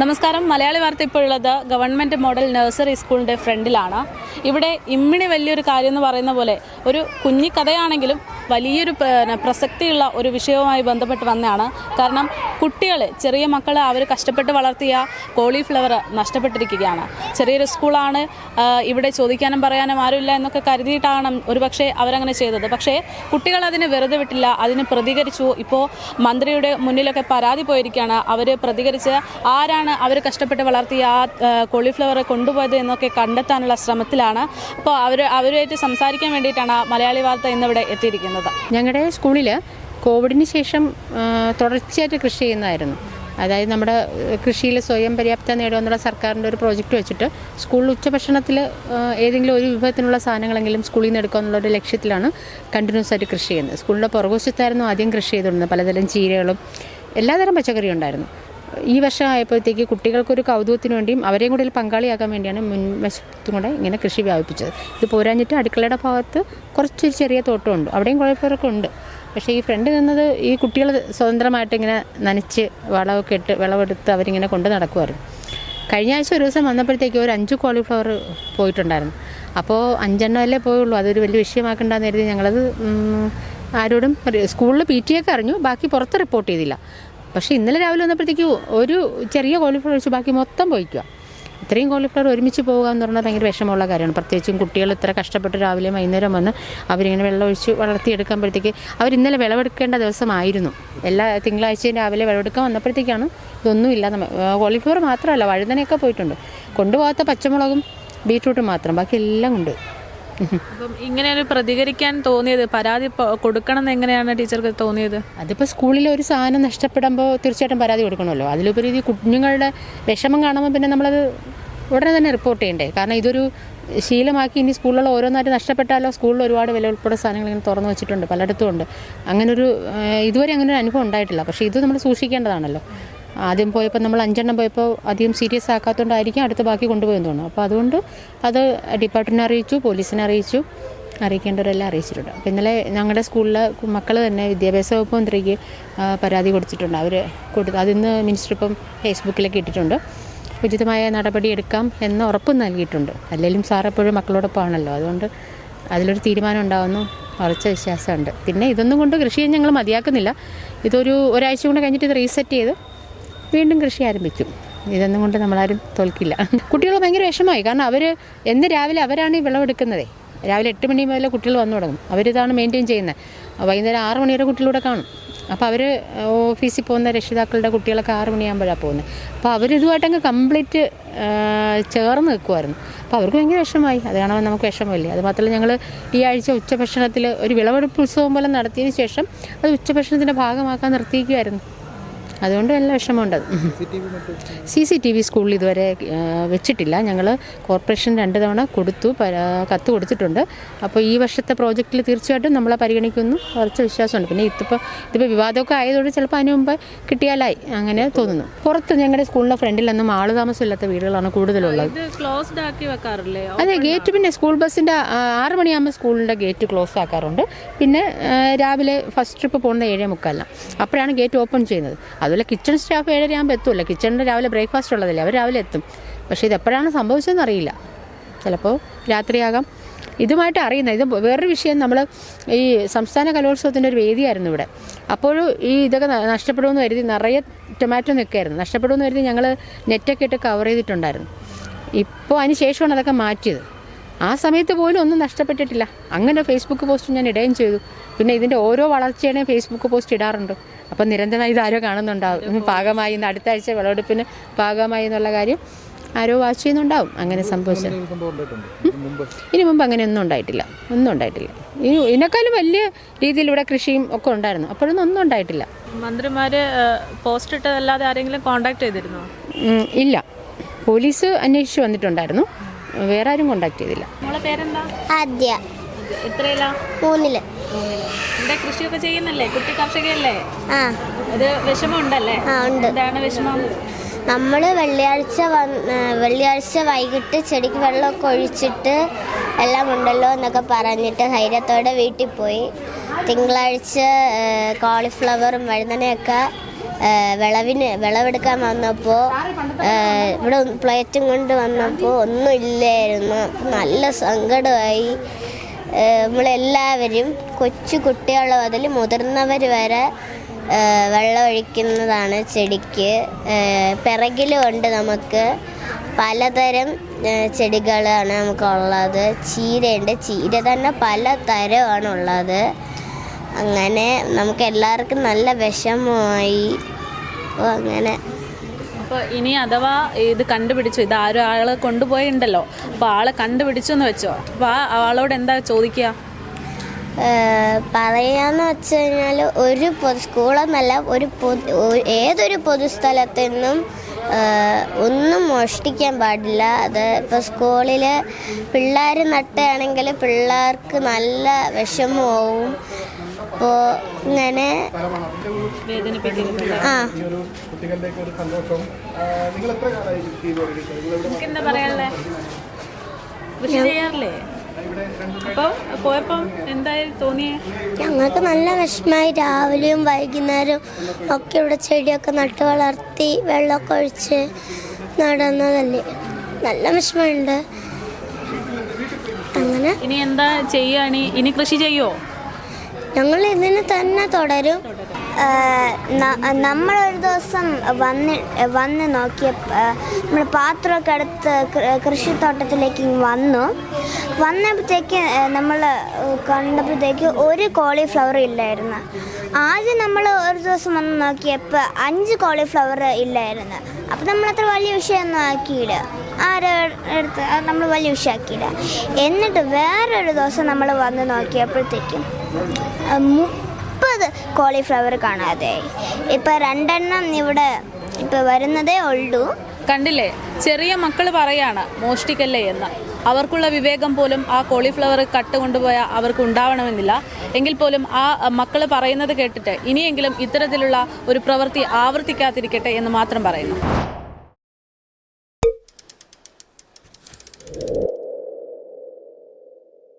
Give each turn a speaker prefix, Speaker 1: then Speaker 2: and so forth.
Speaker 1: നമസ്കാരം. മലയാളി വാർത്ത ഇപ്പോഴുള്ളത് ഗവൺമെന്റ് മോഡൽ നഴ്സറി സ്കൂളിന്റെ ഫ്രണ്ടിലാണ്. ഇവിടെ ഇമ്മിണി വലിയൊരു കാര്യം എന്ന് പറയുന്ന പോലെ ഒരു കുഞ്ഞിക്കഥയാണെങ്കിലും വലിയൊരു പ്രസക്തിയുള്ള ഒരു വിഷയവുമായി ബന്ധപ്പെട്ട് വന്നതാണ്. കാരണം കുട്ടികൾ ചെറിയ മക്കൾ അവർ കഷ്ടപ്പെട്ട് വളർത്തിയ കോളിഫ്ലവർ നഷ്ടപ്പെട്ടിരിക്കുകയാണ്. ചെറിയൊരു സ്കൂളാണ് ഇവിടെ ചോദിക്കാനും പറയാനും ആരുമില്ല എന്നൊക്കെ കരുതിയിട്ടാണ് ഒരുപക്ഷെ അവരങ്ങനെ ചെയ്തത്. പക്ഷേ കുട്ടികൾ അതിനെ വെറുതെ വിട്ടില്ല അതിന് പ്രതികരിച്ചു. ഇപ്പോൾ മന്ത്രിയുടെ മുന്നിലൊക്കെ പരാതി പോയിരിക്കുകയാണ്. അവർ പ്രതികരിച്ച് ആരാണ് അവർ കഷ്ടപ്പെട്ട് വളർത്തിയ ആ കോളിഫ്ലവർ കൊണ്ടുപോയത് എന്നൊക്കെ കണ്ടെത്താനുള്ള ശ്രമത്തിലാണ്. അപ്പോൾ അവർ അവരുമായിട്ട് സംസാരിക്കാൻ വേണ്ടിയിട്ടാണ് മലയാളി വാർത്ത ഇന്നിവിടെ എത്തിയിരിക്കുന്നത്.
Speaker 2: ഞങ്ങളുടെ സ്കൂളിൽ കോവിഡിന് ശേഷം തുടർച്ചയായിട്ട് കൃഷി ചെയ്യുന്നതായിരുന്നു. അതായത് നമ്മുടെ കൃഷിയിൽ സ്വയം പര്യാപ്തത നേടുക എന്നുള്ള സർക്കാരിന്റെ ഒരു പ്രോജക്റ്റ് വെച്ചിട്ട് സ്കൂളിൽ ഉച്ചഭക്ഷണത്തിൽ ഏതെങ്കിലും ഒരു വിഭവത്തിനുള്ള സാധനങ്ങളെങ്കിലും സ്കൂളിൽ നിന്ന് എടുക്കുക എന്നുള്ള ഒരു ലക്ഷ്യത്തിലാണ് കണ്ടിന്യൂസ് ആയിട്ട് കൃഷി ചെയ്യുന്നത്. സ്കൂളിന്റെ പുറകുവശത്തായിരുന്നു ആദ്യം കൃഷി ചെയ്തുകൊണ്ടിരുന്നത്. പലതരം ചീരകളും എല്ലാതരം പച്ചക്കറിയും ഉണ്ടായിരുന്നു. ഈ വർഷം ആയപ്പോഴത്തേക്ക് കുട്ടികൾക്കൊരു കൗതുകത്തിന് വേണ്ടിയും അവരെയും കൂടി പങ്കാളിയാക്കാൻ വേണ്ടിയാണ് മുൻവശത്തും കൂടെ ഇങ്ങനെ കൃഷി വ്യാപിപ്പിച്ചത്. ഇത് പോരാഞ്ഞിട്ട് അടുക്കളയുടെ ഭാഗത്ത് കുറച്ചൊരു ചെറിയ തോട്ടമുണ്ട്. അവിടെയും കുഴപ്പമൊക്കെ ഉണ്ട്. പക്ഷേ ഈ ഫ്രണ്ട് നിന്നത് ഈ കുട്ടികൾ സ്വതന്ത്രമായിട്ട് ഇങ്ങനെ നനച്ച് വളമൊക്കെ ഇട്ട് വിളവെടുത്ത് അവരിങ്ങനെ കൊണ്ട് നടക്കുമായിരുന്നു. കഴിഞ്ഞ ആഴ്ച ഒരു ദിവസം വന്നപ്പോഴത്തേക്ക് ഒരു അഞ്ച് കോളിഫ്ലവർ പോയിട്ടുണ്ടായിരുന്നു. അപ്പോൾ അഞ്ചെണ്ണം അല്ലേ പോയുള്ളൂ. അതൊരു വലിയ വിഷയമാക്കണ്ടെന്ന് കരുതി ഞങ്ങളത് ആരോടും സ്കൂളിൽ പി ടി ഒക്കെ അറിഞ്ഞു. ബാക്കി പുറത്ത് റിപ്പോർട്ട് ചെയ്തില്ല. പക്ഷേ ഇന്നലെ രാവിലെ വന്നപ്പോഴത്തേക്ക് ഒരു ചെറിയ കോളിഫ്ലവർ വെച്ച് ബാക്കി മൊത്തം പോയിക്കുക ഇത്രയും കോളിഫ്ലവർ ഒരുമിച്ച് പോവുക എന്ന് പറഞ്ഞാൽ ഭയങ്കര വിഷമമുള്ള കാര്യമാണ്. പ്രത്യേകിച്ചും കുട്ടികൾ ഇത്ര കഷ്ടപ്പെട്ട് രാവിലെ വൈകുന്നേരം വന്ന് അവരിങ്ങനെ വെള്ളം ഒഴിച്ച് വളർത്തിയെടുക്കുമ്പോഴത്തേക്ക് അവർ ഇന്നലെ വിളവെടുക്കേണ്ട ദിവസമായിരുന്നു. എല്ലാ തിങ്കളാഴ്ചയും രാവിലെ വിളവെടുക്കാൻ വന്നപ്പോഴത്തേക്കാണ് നമ്മ- കോളിഫ്ലവർ മാത്രമല്ല വഴുതനയൊക്കെ പോയിട്ടുണ്ട്. കൊണ്ടുപോകാത്ത പച്ചമുളകും ബീട്രൂട്ടും മാത്രം. ബാക്കി എല്ലാം ഉണ്ട്
Speaker 1: അപ്പം ഇങ്ങനെ ഒരു പ്രതികരിക്കാൻ തോന്നിയത്? പരാതി കൊടുക്കണം എന്ന് എങ്ങനെയാണ് ടീച്ചർക്ക് തോന്നിയത്?
Speaker 2: അതിപ്പോ സ്കൂളിൽ ഒരു സാധനം നഷ്ടപ്പെടുമ്പോൾ തീർച്ചയായിട്ടും പരാതി കൊടുക്കണമല്ലോ. അതിലുപരി ഇത് കുഞ്ഞുങ്ങളുടെ വിഷമം കാണുമ്പോൾ പിന്നെ നമ്മളത് ഉടനെ തന്നെ റിപ്പോർട്ട് ചെയ്യണ്ടേ? കാരണം ഇതൊരു ശീലമാക്കി ഇനി സ്കൂളിലുള്ള ഓരോന്നായിട്ട് നഷ്ടപ്പെട്ടാലോ? സ്കൂളിൽ ഒരുപാട് വില ഉൾപ്പെടെ സാധനങ്ങൾ ഇങ്ങനെ തുറന്നു വെച്ചിട്ടുണ്ട് പലയിടത്തും ഉണ്ട്. അങ്ങനൊരു ഇതുവരെ അങ്ങനെ ഒരു അനുഭവം ഉണ്ടായിട്ടില്ല. പക്ഷേ ഇത് നമ്മൾ സൂക്ഷിക്കേണ്ടതാണല്ലോ. ആദ്യം പോയപ്പോൾ നമ്മൾ അഞ്ചെണ്ണം പോയപ്പോൾ അധികം സീരിയസ് ആക്കാത്തതുകൊണ്ടായിരിക്കും അടുത്ത ബാക്കി കൊണ്ടുപോയെന്ന് തോന്നുന്നു. അപ്പോൾ അതുകൊണ്ട് അത് ഡിപ്പാർട്ട്മെന്റിനെ അറിയിച്ചു പോലീസിനെ അറിയിച്ചു. അറിയിക്കേണ്ടവരെല്ലാം അറിയിച്ചിട്ടുണ്ട്. അപ്പോൾ ഇന്നലെ ഞങ്ങളുടെ സ്കൂളിലെ മക്കൾ തന്നെ വിദ്യാഭ്യാസ വകുപ്പ് മന്ത്രിക്ക് പരാതി കൊടുത്തിട്ടുണ്ട്. അവർ കൊടു അതിന്ന് മിനിസ്റ്റർ ഇപ്പം ഫേസ്ബുക്കിലൊക്കെ ഇട്ടിട്ടുണ്ട്. ഉചിതമായ നടപടി എടുക്കാം എന്ന് ഉറപ്പ് നൽകിയിട്ടുണ്ട്. അല്ലെങ്കിലും സാർ എപ്പോഴും മക്കളോടൊപ്പമാണല്ലോ അതുകൊണ്ട് അതിലൊരു തീരുമാനം ഉണ്ടാകുന്നു ഉറച്ച വിശ്വാസമുണ്ട്. പിന്നെ ഇതൊന്നും കൊണ്ട് കൃഷിയെ ഞങ്ങൾ മതിയാക്കുന്നില്ല. ഇതൊരു ഒരാഴ്ച കൊണ്ട് കഴിഞ്ഞിട്ട് ഇത് റീസെറ്റ് ചെയ്ത് വീണ്ടും കൃഷി ആരംഭിക്കും ഇതൊന്നും കൊണ്ട് നമ്മളാരും തോൽക്കില്ല. കുട്ടികൾ ഭയങ്കര വിഷമമായി. കാരണം അവർ എന്ന് രാവിലെ അവരാണ് ഈ വിളവെടുക്കുന്നതേ രാവിലെ എട്ട് മണി മുതൽ കുട്ടികൾ വന്നു തുടങ്ങും. അവരിതാണ് മെയിന്റെയിൻ ചെയ്യുന്നത് വൈകുന്നേരം ആറ് മണി വരെ കുട്ടികളൂടെ കാണും. അപ്പോൾ അവർ ഓഫീസിൽ പോകുന്ന രക്ഷിതാക്കളുടെ കുട്ടികളൊക്കെ ആറ് മണിയാകുമ്പോഴാണ് പോകുന്നത് അപ്പോൾ അവരിതുമായിട്ടങ്ങ് കംപ്ലീറ്റ് ചേർന്ന് നിൽക്കുമായിരുന്നു അപ്പോൾ അവർക്ക് ഭയങ്കര വിഷമമായി. അത് കാണാൻ നമുക്ക് വിഷമമില്ലേ? അത് മാത്രമല്ല ഞങ്ങൾ ഈ ആഴ്ച ഉച്ചഭക്ഷണത്തിൽ ഒരു വിളവെടുപ്പ് ഉത്സവം പോലെ നടത്തിയതിന് ശേഷം അത് ഉച്ചഭക്ഷണത്തിന്റെ ഭാഗമാക്കാൻ നിർത്തിയിരിക്കുമായിരുന്നു അതുകൊണ്ട് നല്ല വിഷമമുണ്ട് സി സി ടി വി സ്കൂളിൽ ഇതുവരെ വെച്ചിട്ടില്ല. ഞങ്ങൾ കോർപ്പറേഷൻ രണ്ട് തവണ കൊടുത്തു കത്ത് കൊടുത്തിട്ടുണ്ട്. അപ്പോൾ ഈ വർഷത്തെ പ്രോജക്റ്റിൽ തീർച്ചയായിട്ടും നമ്മളെ പരിഗണിക്കുന്നു. കുറച്ച് വിശ്വാസമുണ്ട്. പിന്നെ ഇതിപ്പോൾ ഇതിപ്പോൾ വിവാദമൊക്കെ ആയതുകൊണ്ട് ചിലപ്പോൾ അതിന് മുമ്പ് കിട്ടിയാലായി. അങ്ങനെ തോന്നുന്നു. പുറത്ത് ഞങ്ങളുടെ സ്കൂളിന്റെ ഫ്രണ്ടിലൊന്നും ആൾ താമസമില്ലാത്ത വീടുകളാണ് കൂടുതലുള്ളത്.
Speaker 1: ഇത് ക്ലോസ്ഡ് ആക്കി വെക്കാറില്ലേ?
Speaker 2: അതെ ഗേറ്റ് പിന്നെ സ്കൂൾ ബസ്സിന്റെ ആറ് മണിയാകുമ്പോൾ സ്കൂളിന്റെ ഗേറ്റ് ക്ലോസ് ആക്കാറുണ്ട്. പിന്നെ രാവിലെ ഫസ്റ്റ് ട്രിപ്പ് പോകുന്നത് ഏഴേ മുക്കാലിനാണ് അപ്പോഴാണ് ഗേറ്റ് ഓപ്പൺ ചെയ്യുന്നത്. അതുപോലെ കിച്ചൺ സ്റ്റാഫ് ഏഴര ആകുമ്പോൾ എത്തുമല്ലോ കിച്ചണിൽ രാവിലെ ബ്രേക്ക്ഫാസ്റ്റ് ഉള്ളതല്ലേ അവർ രാവിലെ എത്തും. പക്ഷേ ഇത് എപ്പോഴാണ് സംഭവിച്ചതെന്ന് അറിയില്ല. ചിലപ്പോൾ രാത്രിയാകാം. ഇതുമായിട്ട് അറിയുന്നത് ഇത് വേറൊരു വിഷയം നമ്മൾ ഈ സംസ്ഥാന കലോത്സവത്തിന്റെ ഒരു വേദിയായിരുന്നു ഇവിടെ. അപ്പോഴും ഈ ഇതൊക്കെ നഷ്ടപ്പെടുമെന്ന് കരുതി നിറയെ ടൊമാറ്റോ നിൽക്കായിരുന്നു നഷ്ടപ്പെടുമെന്ന് കരുതി ഞങ്ങൾ നെറ്റൊക്കെ ഇട്ട് കവർ ചെയ്തിട്ടുണ്ടായിരുന്നു. ഇപ്പോൾ അതിന് ശേഷമാണ് അതൊക്കെ മാറ്റിയത്. ആ സമയത്ത് പോലും ഒന്നും നഷ്ടപ്പെട്ടിട്ടില്ല. അങ്ങനെ ഫേസ്ബുക്ക് പോസ്റ്റ് ഞാൻ ഇടുകയും ചെയ്തു. പിന്നെ ഇതിന്റെ ഓരോ വളർച്ചയുടെയും ഫേസ്ബുക്ക് പോസ്റ്റ് ഇടാറുണ്ട്. അപ്പം നിരന്തരമായി ഇതാരോ ആരോ കാണുന്നുണ്ടാവും പാകമായി ഇന്ന് അടുത്ത ആഴ്ച വിളവെടുപ്പിന് പാകമായി എന്നുള്ള കാര്യം ആരോ വാച്ച് ചെയ്യുന്നുണ്ടാവും. അങ്ങനെ സംഭവിച്ചത് ഇനി മുമ്പ് അങ്ങനെ ഒന്നും ഉണ്ടായിട്ടില്ല. ഒന്നും ഉണ്ടായിട്ടില്ല. ഇനി ഇതിനേക്കാളും വലിയ രീതിയിൽ ഇവിടെ കൃഷിയും ഒക്കെ ഉണ്ടായിരുന്നു. അപ്പോഴൊന്നും ഒന്നും ഉണ്ടായിട്ടില്ല.
Speaker 1: മന്ത്രിമാര് പോസ്റ്റ് ഇട്ടതല്ലാതെ ആരെങ്കിലും കോണ്ടാക്ട് ചെയ്തിരുന്നോ?
Speaker 2: ഇല്ല. പോലീസ് അന്വേഷിച്ച് വന്നിട്ടുണ്ടായിരുന്നു. വേറെ ആരും കോണ്ടാക്ട് ചെയ്തില്ല.
Speaker 1: പേരെന്താ?
Speaker 3: ആദ്യ.
Speaker 1: എത്രയില്ല
Speaker 3: മൂന്നിൽ.
Speaker 1: ഇവിടെ കൃഷിയൊക്കെ ചെയ്യുന്നല്ലേ? കുട്ടി കർഷകയല്ലേ?
Speaker 3: ആ.
Speaker 1: ഒരു
Speaker 3: ആ ഉണ്ട്.
Speaker 1: എന്താണ് വിഷമം?
Speaker 3: നമ്മൾ വെള്ളിയാഴ്ച വന്ന് വെള്ളിയാഴ്ച വൈകിട്ട് ചെടിക്ക് വെള്ളമൊക്കെ ഒഴിച്ചിട്ട് എല്ലാം ഉണ്ടല്ലോ എന്നൊക്കെ പറഞ്ഞിട്ട് ധൈര്യത്തോടെ വീട്ടിൽ പോയി. തിങ്കളാഴ്ച കോളിഫ്ലവറും വഴുതനയൊക്കെ വിളവിന് വിളവെടുക്കാൻ വന്നപ്പോൾ ഇവിടെ പ്ലേറ്റും കൊണ്ട് വന്നപ്പോൾ ഒന്നും ഇല്ലായിരുന്നു നല്ല സങ്കടമായി. നമ്മളെല്ലാവരും കൊച്ചു കുട്ടികൾ മുതൽ മുതിർന്നവർ വരെ വെള്ളമൊഴിക്കുന്നതാണ് ചെടിക്ക്. പിറകിലുമുണ്ട് നമുക്ക് പലതരം ചെടികളാണ് നമുക്കുള്ളത്. ചീരയുണ്ട്. ചീര തന്നെ പല തരമാണ് ഉള്ളത് അങ്ങനെ നമുക്ക് എല്ലാവർക്കും നല്ല വിഷമമായി. അങ്ങനെ.
Speaker 1: അപ്പോൾ ഇനി അഥവാ ഇത് കണ്ടുപിടിച്ചു ഇത് ആരും ആളെ കൊണ്ടുപോയിണ്ടല്ലോ അപ്പോൾ ആളെ കണ്ടുപിടിച്ചു എന്ന് വെച്ചോ. അപ്പോൾ ആ ആളോട് എന്താ ചോദിക്കുക
Speaker 3: പറയാന്ന് വെച്ച് കഴിഞ്ഞാൽ ഒരു പൊതു സ്കൂളെന്നല്ല ഒരു പൊതു ഏതൊരു പൊതുസ്ഥലത്തു നിന്നും ഒന്നും മോഷ്ടിക്കാൻ പാടില്ല. അത് ഇപ്പോൾ സ്കൂളിൽ പിള്ളേർ നട്ടുകയാണെങ്കിൽ പിള്ളേർക്ക് നല്ല വിഷമവും അപ്പോൾ ഇങ്ങനെ ആ.
Speaker 1: അപ്പം തോന്നിയേ?
Speaker 3: ഞങ്ങൾക്ക് നല്ല വിഷമമായി. രാവിലെയും വൈകുന്നേരവും ഒക്കെ ഇവിടെ ചെടിയൊക്കെ നട്ട് വളർത്തി വെള്ളമൊക്കെ ഒഴിച്ച് നടന്നതല്ലേ. നല്ല വിഷമമുണ്ട്. അങ്ങനെ
Speaker 1: ഇനി എന്താ ചെയ്യുകയാണ് ഇനി കൃഷി ചെയ്യുമോ
Speaker 3: ഞങ്ങൾ ഇതിന് തന്നെ തുടരും. ഒരു ദിവസം വന്ന് വന്ന് നോക്കിയ നമ്മൾ പാത്രമൊക്കെ എടുത്ത് കൃഷിത്തോട്ടത്തിലേക്ക് വന്നു. വന്നപ്പോഴത്തേക്ക് നമ്മൾ കണ്ടപ്പോഴത്തേക്ക് ഒരു കോളിഫ്ലവർ ഇല്ലായിരുന്നു. ആദ്യം നമ്മൾ ഒരു ദിവസം വന്ന് നോക്കിയപ്പോൾ അഞ്ച് കോളിഫ്ലവർ ഇല്ലായിരുന്നു. അപ്പോൾ നമ്മളത്ര വലിയ വിഷയമൊന്നും ആക്കിയില്ല. ആരും എടുത്ത് നമ്മൾ വലിയ വിഷയമാക്കിയില്ല എന്നിട്ട് വേറൊരു ദിവസം നമ്മൾ വന്ന് നോക്കിയപ്പോഴത്തേക്കും മുപ്പത് കോളിഫ്ലവർ കാണാതെ. ഇപ്പം രണ്ടെണ്ണം ഇവിടെ ഇപ്പം വരുന്നതേ ഉള്ളൂ.
Speaker 1: കണ്ടില്ലേ? ചെറിയ മക്കൾ പറയാണ് മോഷ്ടിക്കല്ലേ എന്ന്. അവർക്കുള്ള വിവേകം പോലും ആ കോളിഫ്ലവർ കട്ട് കൊണ്ടുപോയാൽ അവർക്ക് ഉണ്ടാവണമെന്നില്ല. എങ്കിൽ പോലും ആ മക്കൾ പറയുന്നത് കേട്ടിട്ട് ഇനിയെങ്കിലും ഇത്തരത്തിലുള്ള ഒരു പ്രവൃത്തി ആവർത്തിക്കാതിരിക്കട്ടെ എന്ന് മാത്രം പറയുന്നു.